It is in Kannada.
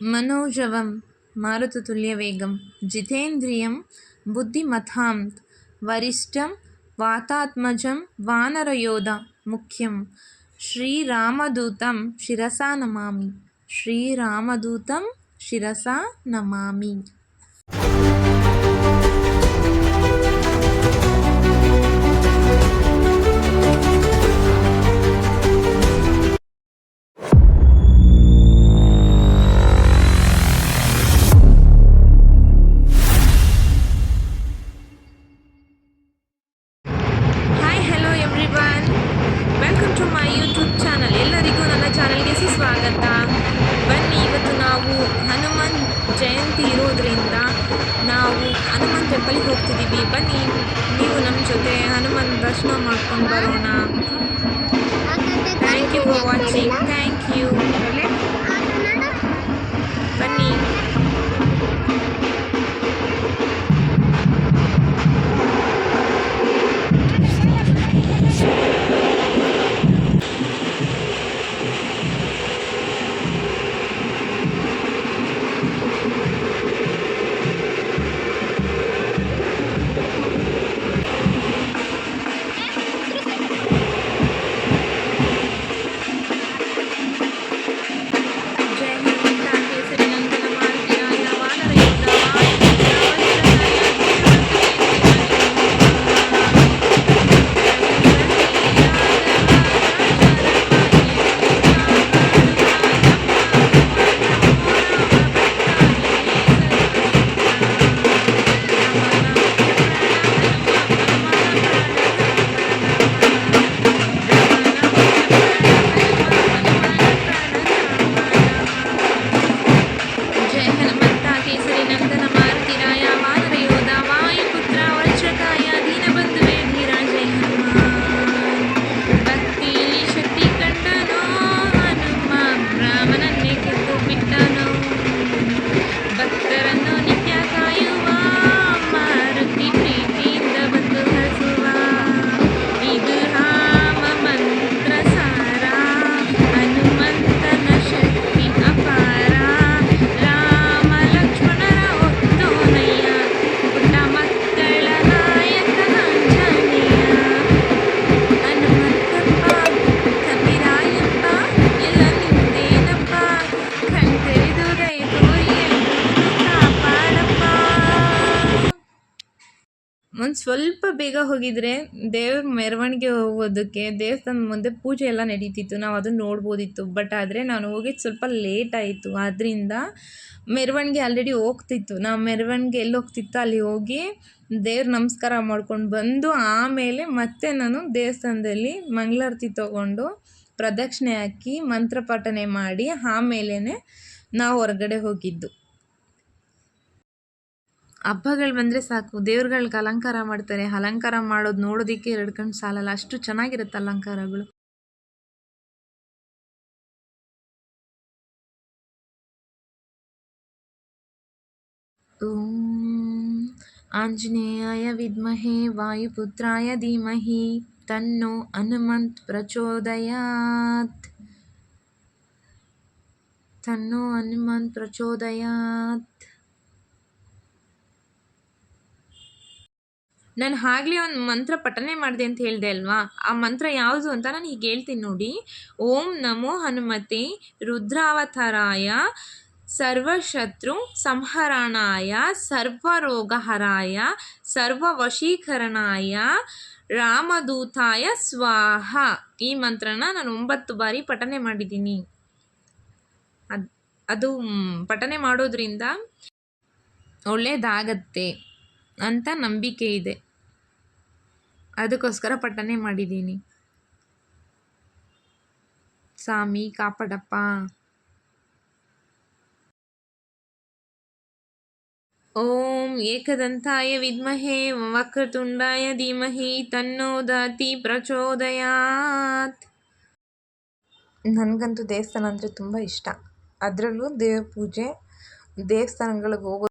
మనోజవం మారుతతుల్యవేగం జితేంద్రియం బుద్ధిమతాంత్ వరిష్టం వాతాత్మజం వానరయోధ ముఖ్యం శ్రీరామదూతం శిరసా నమామి శ్రీరామదూతం శిరసా నమామి ಟೆಂಪಲ್ಗೆ ಹೋಗ್ತಿದ್ದೀವಿ ಬನ್ನಿ ನೀವು ನಮ್ಮ ಜೊತೆ ಹನುಮನ್ ದರ್ಶನ ಮಾಡ್ಕೊಂಡು ಬರೋಣ thank you for watching thank you ಒಂದು ಸ್ವಲ್ಪ ಬೇಗ ಹೋಗಿದ್ರೆ ದೇವ್ರ ಮೆರವಣಿಗೆ ಹೋಗೋದಕ್ಕೆ ದೇವಸ್ಥಾನದ ಮುಂದೆ ಪೂಜೆ ಎಲ್ಲ ನಡೀತಿತ್ತು. ನಾವು ಅದನ್ನು ನೋಡ್ಬೋದಿತ್ತು. ಬಟ್ ಆದರೆ ನಾನು ಹೋಗಿದ್ದು ಸ್ವಲ್ಪ ಲೇಟ್ ಆಯಿತು. ಆದ್ದರಿಂದ ಮೆರವಣಿಗೆ ಆಲ್ರೆಡಿ ಹೋಗ್ತಿತ್ತು. ನಾವು ಮೆರವಣಿಗೆ ಎಲ್ಲಿ ಹೋಗ್ತಿತ್ತು ಅಲ್ಲಿ ಹೋಗಿ ದೇವ್ರ ನಮಸ್ಕಾರ ಮಾಡ್ಕೊಂಡು ಬಂದು ಆಮೇಲೆ ಮತ್ತೆ ನಾನು ದೇವಸ್ಥಾನದಲ್ಲಿ ಮಂಗಳಾರತಿ ತಗೊಂಡು ಪ್ರದಕ್ಷಿಣೆ ಹಾಕಿ ಮಂತ್ರ ಪಠನೆ ಮಾಡಿ ಆಮೇಲೆ ನಾವು ಹೊರಗಡೆ ಹೋಗಿದ್ದು. ಹಬ್ಬಗಳು ಬಂದರೆ ಸಾಕು. ದೇವ್ರುಗಳ್ಗೆ ಅಲಂಕಾರ ಮಾಡ್ತಾರೆ. ಅಲಂಕಾರ ಮಾಡೋದು ನೋಡೋದಕ್ಕೆ ಎರಡು ಕಣ್ಣು ಸಾಲಲ್ಲ. ಅಷ್ಟು ಚೆನ್ನಾಗಿರುತ್ತೆ ಅಲಂಕಾರಗಳು. ಆಂಜನೇಯ ಆಂಜನೇಯಾಯ ವಿದ್ಮಹೆ ವಾಯುಪುತ್ರಾಯ ಧೀಮಹಿ ತನ್ನೋ ಹನುಮಂತ್ ಪ್ರಚೋದಯಾತ್. ತನ್ನೋ ಹನುಮಂತ್ ಪ್ರಚೋದಯಾತ್. ನಾನು ಆಗಲೇ ಒಂದು ಮಂತ್ರ ಪಠನೆ ಮಾಡಿದೆ ಅಂತ ಹೇಳಿದೆ ಅಲ್ವಾ? ಆ ಮಂತ್ರ ಯಾವುದು ಅಂತ ನಾನು ಈಗ ಹೇಳ್ತೀನಿ ನೋಡಿ. ಓಂ ನಮೋ ಹನುಮತಿ ರುದ್ರಾವತಾರಾಯ ಸರ್ವಶತ್ರು ಸಂಹರಣಾಯ ಸರ್ವರೋಗಹರಾಯ ಸರ್ವವಶೀಕರಣಾಯ ರಾಮದೂತಾಯ ಸ್ವಾಹ. ಈ ಮಂತ್ರನ ನಾನು ಒಂಬತ್ತು ಬಾರಿ ಪಠನೆ ಮಾಡಿದ್ದೀನಿ. ಅದು ಅದು ಪಠನೆ ಮಾಡೋದ್ರಿಂದ ಒಳ್ಳೆಯದಾಗತ್ತೆ ಅಂತ ನಂಬಿಕೆ ಇದೆ. ಅದಕ್ಕೋಸ್ಕರ ಪಠನೆ ಮಾಡಿದ್ದೀನಿ. ಸ್ವಾಮಿ, ಕಾಪಾಡಪ್ಪ. ಓಂ ಏಕದಂತಾಯ ವಿದ್ಮಹೆ ವಕ್ರತುಂಡಾಯ ಧೀಮಹಿ ತನ್ನೋ ದಾತಿ ಪ್ರಚೋದಯಾತ್. ನನಗಂತೂ ದೇವಸ್ಥಾನ ಅಂದರೆ ತುಂಬ ಇಷ್ಟ. ಅದರಲ್ಲೂ ದೇವ್ರ ಪೂಜೆ, ದೇವಸ್ಥಾನಗಳಿಗೆ ಹೋಗೋ